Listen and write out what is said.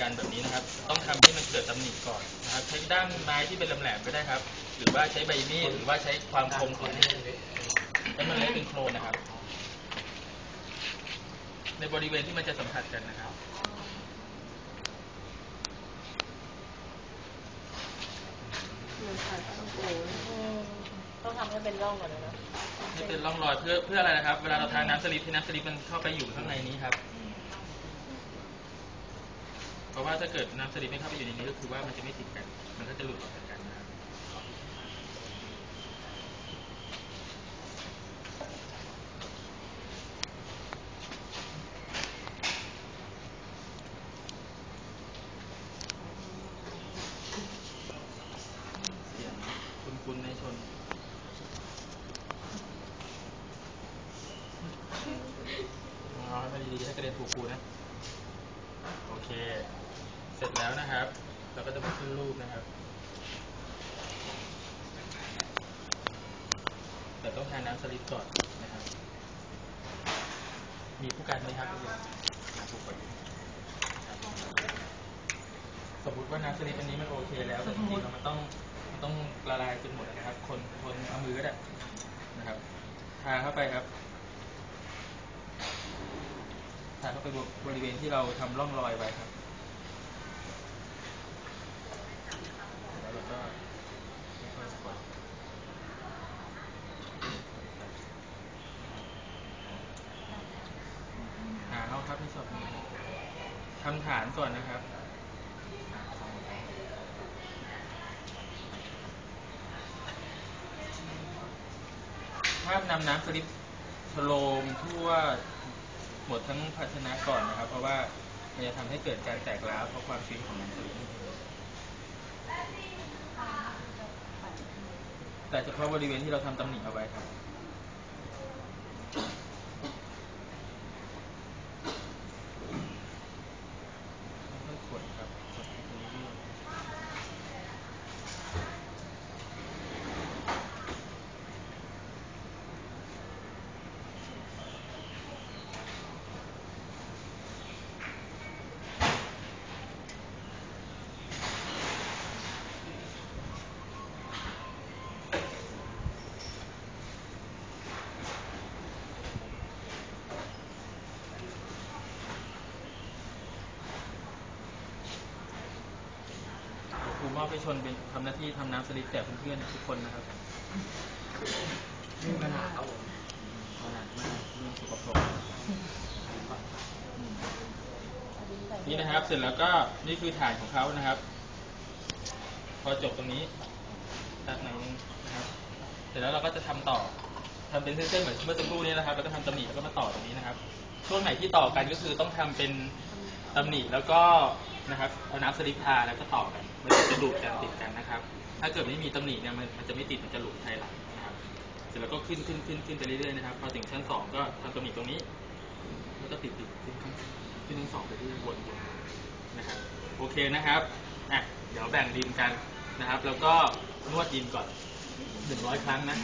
กันแบบนี้นะครับ ต้องทำให้มันเกิดตำหนิก่อนนะครับใช้ด้ามไม้ที่เป็นแหลมๆก็ได้ครับ หรือว่าใช้ใบมีดหรือว่าใช้ความคมของให้มันเละเป็นโครนนะครับ ในบริเวณที่มันจะสัมผัสกันนะครับต้องทำให้เป็นร่องก่อนเลยนะนี่เป็นร่องรอยเพื่อเพื่ออะไรนะครับ เวลาเราทาน้ำสลิปให้น้ำสลิปมันเข้าไปอยู่ข้างในนี้ครับ เพราะว่าถ้าเกิดน้ำสลิปไม่เข้าไปอยู่ในนี้ก็คือว่ามันจะไม่ติดกัน มันก็จะหลุดออกจากกันนะครับเสียงคุ้นๆในชนเอาให้มันดีๆให้กระเด็นถูกครูนะ โอเค เสร็จแล้วนะครับ เราก็จะมาขึ้นรูปนะครับ แต่ต้องทาน้ำสลิปก่อนนะครับ มีผู้กันไหมครับน้ำผู้กันสมมติว่าน้ำสลิปอันนี้มันโอเคแล้วแต่จริงๆแล้วมันต้องมันต้องละลายจนหมดนะครับ คนคนเอามือก็ได้นะครับทาเข้าไปครับทาเข้าไปบริเวณที่เราทำร่องรอยไว้ครับ แล้วเราก็ค่อยๆสกดหาเอาครับที่สดทำฐานก่อนนะครับถ้านำน้ำสลิปชโลมทั่วหมดทั้งภาชนะก่อนนะครับ เพราะว่ามันจะทำให้เกิดการแตกร้าวเพราะความชื้นของน้ำสลิป แต่เฉพาะบริเวณที่เราทำตำหนิเอาไว้ครับ ค่อยๆกดครับกดตรงนี้ด้วยค รูมอบให้ชนเป็นทำหน้าที่ทำน้ำสลิปแจกเพื่อนๆทุกคนนะครับนี่ปัญหาครับผมขนาดมากเรื่องสกปรกอืมนี่นะครับ เสร็จแล้วก็นี่คือฐานของเขานะครับ พอจบตรงนี้ตัดหน่อยนึงนะครับ เสร็จแล้วเราก็จะทำต่อทำเป็นเส้นๆเหมือนเมื่อสักครู่นี้นะครับ แล้วก็ทำตำหนิแล้วก็มาต่อตรงนี้นะครับ ช่วงไหนที่ต่อกันก็คือต้องทำเป็นตำหนิแล้วก็ นะครับเอาน้ำสลิปทาแล้วก็ต่อกันมันจะดูดกันติดกันนะครับ ถ้าเกิดไม่มีตำหนิเนี่ยมันมันจะไม่ติดมันจะหลุดภายหลังนะครับ เสร็จแล้วก็ขึ้นขึ้นขึ้นขึ้นไปเรื่อยๆนะครับพอถึงชั้นสองก็ทำตำหนิตรงนี้ แล้วก็ติดติดขึ้นขึ้นขึ้นทั้งสองไปเรื่อยๆวนๆนะครับโอเคนะครับอะเดี๋ยวแบ่งดินกันนะครับ แล้วก็นวดดินก่อนหนึ่งร้อยครั้งนะ